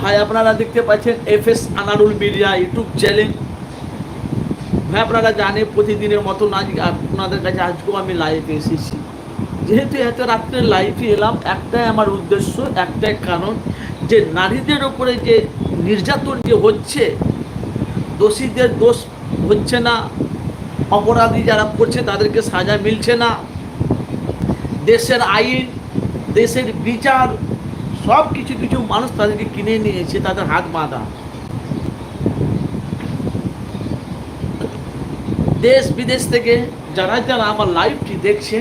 ভাই, আপনারা দেখতে পাচ্ছেন F S Anarul media YouTube channel. ভাই, আপনারা জানে প্রতিদিনের মতন আজ আপনাদের কাছে আজকেও আমি লাইভে এসেছি। যেহেতু এত রাত্রে লাইভে এলাম, একটাই আমার উদ্দেশ্য, একটাই কারণ যে নারীদের ওপরে যে নির্যাতন যে হচ্ছে, দোষীদের দোষ হচ্ছে না, অপরাধী যারা করছে তাদেরকে সাজা মিলছে না। দেশের আইন, দেশের বিচার সব কিছু কিছু মানুষ তাদেরকে কিনে নিয়েছে তাদের হাত বাঁধা। দেশ বিদেশ থেকে যারা যারা আমার লাইভটি দেখছে,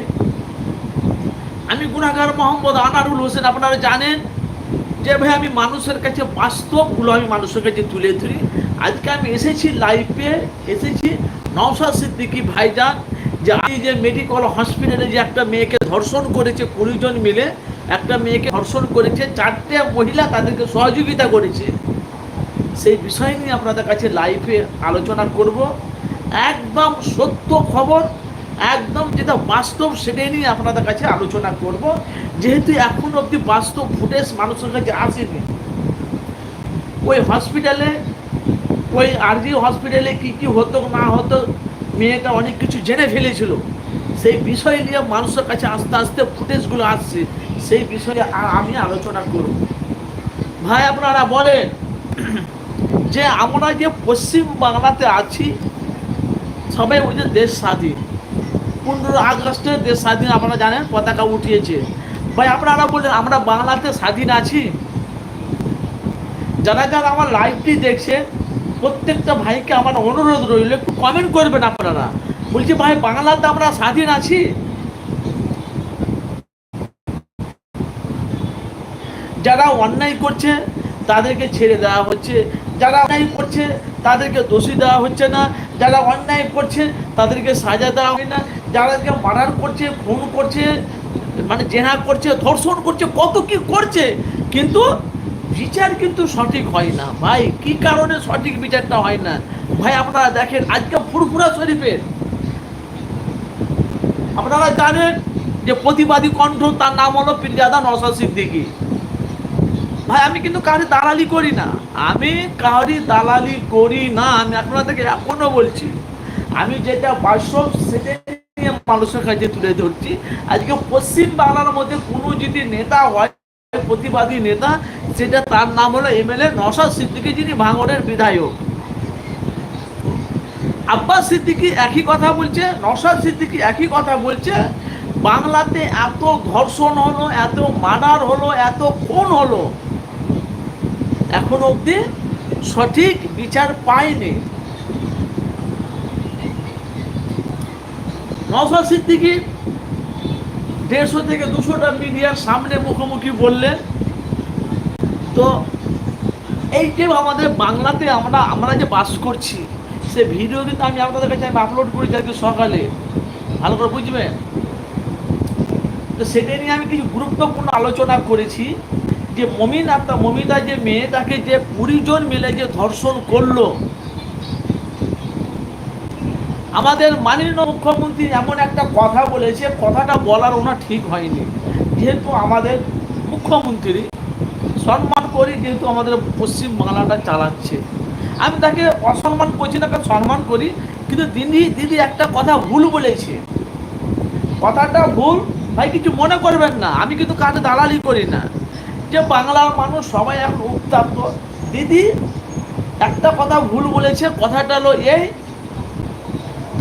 আমি গুণাগার মোহাম্মদ আনারুল হোসেন, আপনারা জানেন যে ভাই, আমি মানুষের কাছে বাস্তবগুলো আমি মানুষের কাছে তুলে ধরি। আজকে আমি এসেছি লাইফে এসেছি নওশাদ সিদ্দিকি ভাইজান, যে আমি যে মেডিকেল হসপিটালে যে একটা মেয়েকে ধর্ষণ করেছে কুড়িজন মিলে একটা মেয়েকে ধর্ষণ করেছে, চারটে মহিলা তাদেরকে সহযোগিতা করেছে। সেই বিষয় নিয়ে আপনাদের কাছে লাইফে আলোচনা করব। একদম সত্য খবর, একদম যেটা বাস্তব সেটাই নিয়ে আপনাদের কাছে আলোচনা করব। যেহেতু এখন অবধি বাস্তব ফুটেজ মানুষের কাছে আসেনি। ওই হসপিটালে ওই আরজি হসপিটালে কি কি হতো, না হতো, মেয়েটা অনেক কিছু জেনে ফেলেছিল। সেই বিষয় নিয়ে মানুষের কাছে আস্তে আস্তে ফুটেজগুলো আসছে, সেই বিষয়ে আমি আলোচনা করব। ভাই, আপনারা বলেন, যে আমরা যে পশ্চিম বাংলাতে আছি, সবাই ওই যে দেশ স্বাধীন। পনেরো আগস্টে দেশ স্বাধীন আপনারা জানেন, পতাকা উঠিয়েছে। ভাই, আপনারা বলেন, আমরা বাংলাতে স্বাধীন আছি? যারা যারা আমার লাইভটি দেখছে প্রত্যেকটা ভাইকে আমার অনুরোধ রইল, একটু কমেন্ট করবেন আপনারা। বলছি, ভাই, বাংলাতে আমরা স্বাধীন আছি? যারা অন্যায় করছে, তাদেরকে ছেড়ে দেওয়া হচ্ছে। যারা অন্যায় করছে, তাদেরকে দোষী দেওয়া হচ্ছে না। যারা অন্যায় করছে, তাদেরকে সাজা দেওয়া হয় না। যারাকে মার্ডার করছে, খুন করছে মানে জেনা করছে, ধর্ষণ করছে, কত কি করছে, কিন্তু বিচার কিন্তু সঠিক হয় না। ভাই, কি কারণে সঠিক বিচারটা হয় না? ভাই, আপনারা দেখেন, আজকে ফুরফুরা শরীফের আপনারা জানেন যে প্রতিবাদী কণ্ঠ তার নাম হলো পীরজাদা নসা সিদ্দিকী। ভাই, আমি কিন্তু কারি দালালি করি না। আমি কারি দালালি করি না। আমি আপনাদেরকে এখনও বলছি, আমি যেটা বাস্তব সেটা নিয়ে মানুষের কাছে তুলে ধরছি। আজকে পশ্চিম বাংলার মধ্যে কোনো যদি নেতা হয়, প্রতিবাদী নেতা, সেটা তার নাম হলো এমএলএ নসাদ সিদ্দিকী যিনি ভাঙড়ের বিধায়ক। আব্বাস সিদ্দিকি একই কথা বলছে নসাদ সিদ্দিকি একই কথা বলছে, বাংলাতে এত ধর্ষণ হলো, এত মার্ডার হলো, এত খুন হলো, এখন অবধি সঠিক বিচার পায়নি। নওশাদ সিদ্দিকী দেড়শো থেকে দুশোটা মিডিয়ার সামনে মুখোমুখি বললেন, তো এই আমাদের বাংলাতে আমরা আমরা যে বাস করছি সে ভিডিও কিন্তু আমি আপনাদের কাছে আমি আপলোড করেছি আজকে সকালে। ভালো করে বুঝবেন? তো সেটা নিয়ে আমি কিছু গুরুত্বপূর্ণ আলোচনা করেছি যে মমিন আপনার মমিতা যে মেয়ে, তাকে যে কুড়ি জন মিলে যে ধর্ষণ করল, আমাদের মাননীয় মুখ্যমন্ত্রী এমন একটা কথা বলেছে, কথাটা বলার ওনার ঠিক হয়নি। যেহেতু আমাদের মুখ্যমন্ত্রী সম্মান করি যেহেতু আমাদের পশ্চিম বাংলাটা চালাচ্ছে। আমি তাকে অসম্মান করছি তাকে সম্মান করি, কিন্তু দিদি দিদি একটা কথা ভুল বলেছে। কথাটা ভুল, ভাই কিছু মনে করবেন না, আমি কিন্তু কাজে দালালি করি না। যে বাংলার মানুষ সবাই এখন উত্তাপ্ত। দিদি একটা কথা ভুল বলেছে, কথাটা হলো এই,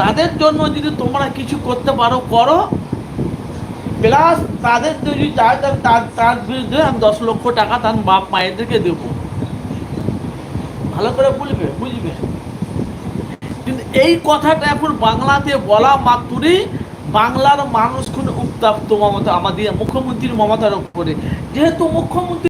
তাদের জন্য যদি তোমরা কিছু করতে পারো, করো। প্লাস তাদের যদি তার বিরুদ্ধে আমি দশ লক্ষ টাকা তার বাপ মায়েদেরকে দেব। ভালো করে বুঝবে বুঝবে। কিন্তু এই কথাটা এখন বাংলাতে বলা মাত্রই বাংলার মানুষ খুন উত্তাপ্ত মমতা, আমাদের মুখ্যমন্ত্রীর মমতার উপরে। যেহেতু মুখ্যমন্ত্রী